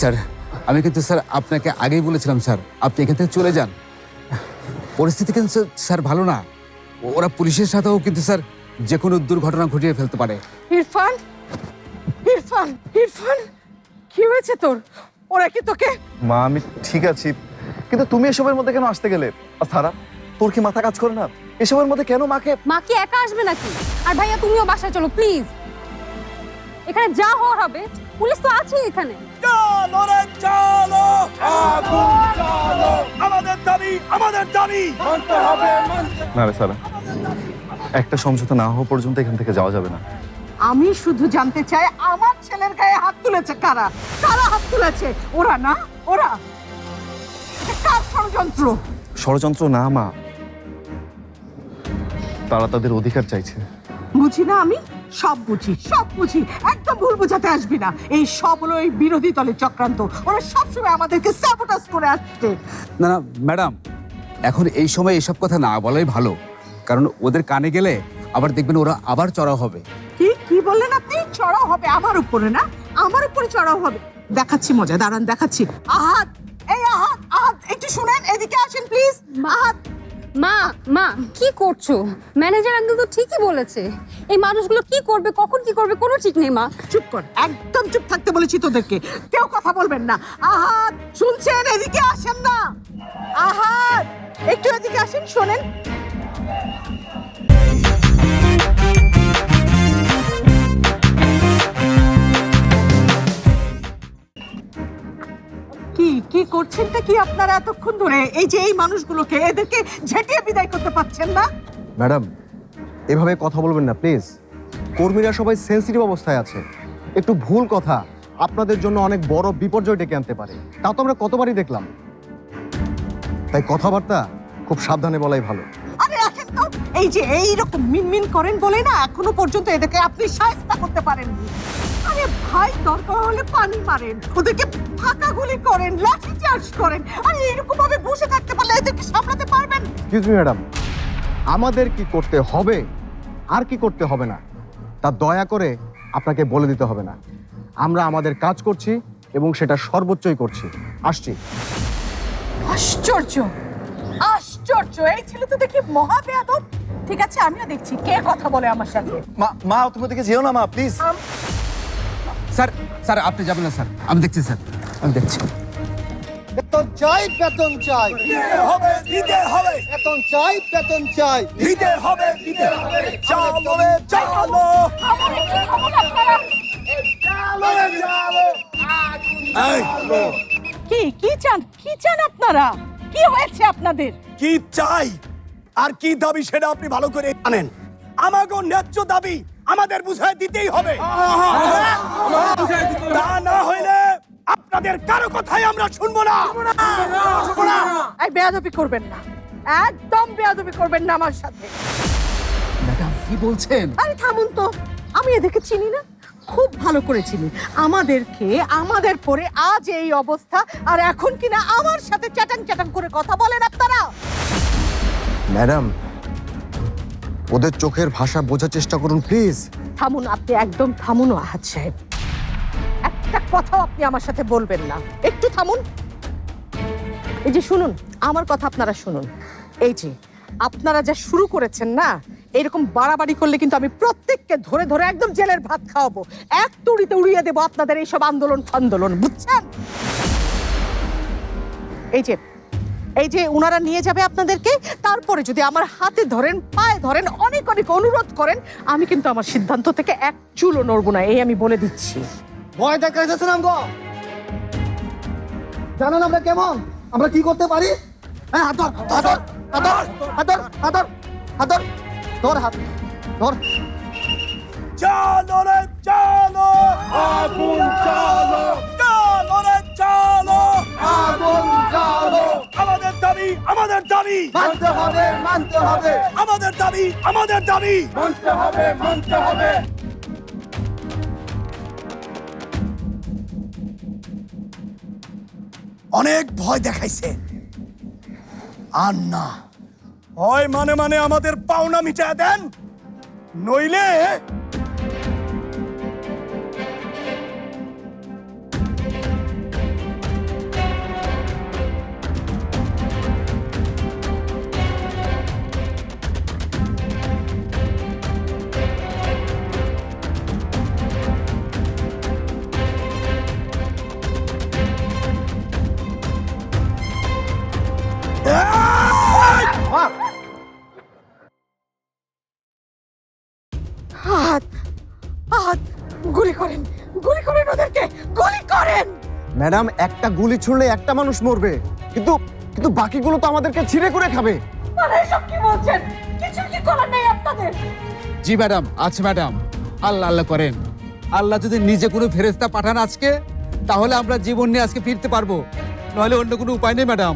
Sir আমি কিন্তু sir আপনাকে আগেই বলেছিলাম স্যার। আপনি এখান থেকে চলে যান। পরিস্থিতি কিন্তু স্যার- ভালো না। ওরা পুলিশের সাথেও কিন্তু স্যার যে কোনো দুর্ঘটনা ঘটিয়ে ফেলতে পারে। ইরফান! ইরফান! ইরফান! কি হয়েছে তোর? ওরা কি তোকে মা আমি ঠিক আছি। কিন্তু তুমি এসবের মধ্যে কেন আসতে গেলে? আর সারা তোর কি মাথা কাজ করে না? এসবের মধ্যে কেন মাকে মা কি একা আসবে নাকি? আর ভাইয়া তুমিও বাসায় চলো প্লিজ। এখানে যা হওয়ার হবে পুলিশ তো আছে এখানে। চলো আগুন চলো। আমাদের দাবি আমাদের দাবি। মানতে হবে। না রে সারা একটা সমঝোতা না হওয়া পর্যন্ত এখান থেকে যাওয়া যাবে না। আমি শুধু জানতে চাই আমার ছেলের গায়ে হাত তুলেছে কারা? কারা হাত তুলেছে? ওরা না? ওরা? এটা কার ষড়যন্ত্র? ষড়যন্ত্র না মা তারা তাদের অধিকার চাইছে। বুঝি না আমি? সব বুঝি সব বুঝি। একদম ভুল বোঝাতে আসবি না। এই সব হলো এই বিরোধী দলের চক্রান্ত। ওরা সবসময় আমাদেরকে স্যাবোটাস করে আসছে। না না ম্যাডাম এখন এই সময় এইসব কথা না বলাই ভালো। কারণ ওদের কানে গেলে আবার দেখবেন ওরা আবার চড়া হবে। কি কি বললেন আপনি? চড়াও হবে আমার উপরে না? আমার উপরে চড়াও হবে। দেখাচ্ছি মজা দাঁড়ান দেখাচ্ছি। আহাত এই আহাত আহাত একটু শুনেন এদিকে আসেন প্লিজ মা মা, কি করছ? ম্যানেজার আঙ্কেল তো ঠিকই বলেছে। এই মানুষগুলো কি করবে, কখন কি করবে, কোনো ঠিক নেই, মা। চুপ কর, একদম চুপ থাকতে বলেছি তোদেরকে। কেউ কথা বলবেন না। আহা শুনছেন? এদিকে আসেন না। আহা একটু এদিকে আসেন, শোনেন। কি কি করছেনটা কি আপনারা এতক্ষণ ধরে? এই যে এই মানুষগুলোকে, এদেরকে ঝেঁটিয়ে বিদায় করতে পারছেন না? ম্যাডাম, এভাবে কথা বলবেন না, প্লিজ। কর্মীরা সবাই সেন্সিটিভ অবস্থায় আছে। একটু ভুল কথা, আপনাদের জন্য অনেক বড় বিপর্যয় ডেকে আনতে পারে। তা তো আমরা কতবারই দেখলাম। তাই কথাবার্তা খুব সাবধানে বলাই ভালো। এই যে এইরকম মিনমিন করেন বলে না এখনও পর্যন্ত এদেরকে আপনি সাহায্য করতে পারেননি। আরে ভাই দরকার হলে পানি মারেন ওদেরকে ফাঁকা গুলি করেন লাঠি চার্জ করেন আরে এরকম ভাবে বসে থাকতে পারলে এদেরকে সামলাতে পারবেন। এক্সকিউজ মি ম্যাডাম আমাদের কি করতে হবে? আর কি করতে হবে না? তা দয়া করে আপনাকে বলে দিতে হবে না। আমরা আমাদের কাজ করছি এবং সেটা সর্বোচ্চই করছি। আসছি। আশ্চর্য! এই ছেলে তো দেখি মহা বেয়াদব। ঠিক আছে আমিও দেখছি কে কথা বলে আমার সাথে? মা মা তুমি ওদিকে যেও না মা প্লিজ স্যার স্যার আপনি যাবেন না স্যার। আমি দেখছি স্যার। আমি দেখছি। বেতন চাই বেতন চাই। দিতে হবে দিতে হবে। বেতন চাই বেতন চাই। দিতে হবে দিতে হবে। চলো চলো চলো রে চলো এই কি কি চান? কি চান আপনারা? কি হয়েছে আপনাদের? কি চাই? আর কি দাবি সেটা আপনি ভালো করে জানেন। আমাকে ন্যায্য দাবি আমাদের বুঝায় দিতেই হবে। তা না হইলে আপনাদের কারও কথাই আমরা শুনব না শুনব না। এই বেয়াদবি করবেন না। একদম বেয়াদবি করবেন না আমার সাথে। ম্যাডাম কি বলছেন? আরে থামুন তো। আমি এদেরকে চিনি না। খুব ভালো করে চিনি আমাদেরকে আমাদের পরে আজ এই অবস্থা আর এখন কিনা আমার সাথে চ্যাটাং চ্যাটাং করে কথা বলেন আপনারা। ম্যাডাম ওদের চোখের ভাষা বোঝার চেষ্টা করুন প্লিজ। থামুন আপনি একদম থামুন আহাত সাহেব। একটা কথাও আপনি আমার সাথে বলবেন না। একটু থামুন। এই যে শুনুন আমার কথা আপনারা শুনুন। এই যে আপনারা যা শুরু করেছেন না এরকম বাড়াবাড়ি করলে কিন্তু আমি প্রত্যেককে ধরে ধরে একদম জেলের ভাত খাওয়াবো। এক তুড়িতে উড়িয়ে দেবো আপনাদের এইসব আন্দোলন ফান্দোলন, বুঝছেন? এই যে এই যে ওনারা নিয়ে যাবে আপনাদেরকে, তারপরে যদি আমার হাতে ধরেন, পায়ে ধরেন, অনেক অনেক অনুরোধ করেন, আমি কিন্তু আমার সিদ্ধান্ত থেকে এক চুলও নড়বো না, এই আমি বলে দিচ্ছি। ভয় দেখাইতেছেন আমগো? জানেন আমরা কেমন? আমরা কি করতে পারি? হ্যাঁ হাত ধর হাত ধর হাত ধর, হাত ধর হাত ধর চলো রে চলো আগুন চলো চলো রে চলো আগুন জ্বালো আমাদের দাবি আমাদের দাবি মানতে হবে মানতে হবে আমাদের দাবি আমাদের দাবি মানতে হবে মানতে হবে অনেক ভয় দেখাইছে আর না হয় মানে মানে আমাদের পাওনা মিটা দেন নইলে Ah! গুলি করেন গুলি করেন ওদেরকে গুলি করেন! ম্যাডাম একটা গুলি ছুড়লে একটা মানুষ মরবে। কিন্তু কিন্তু বাকিগুলো তো আমাদেরকে ছিঁড়ে করে খাবে। আরে এসব কি বলছেন? কিছু কি করার নেই আপনাদের? জি ম্যাডাম আচ্ছা ম্যাডাম। আল্লাহ আল্লাহ করেন। আল্লাহ যদি নিজে কোনো ফেরেস্তা পাঠান আজকে তাহলে আমরা জীবন নিয়ে আজকে ফিরতে পারব। নাহলে অন্য কোনো উপায় নেই ম্যাডাম।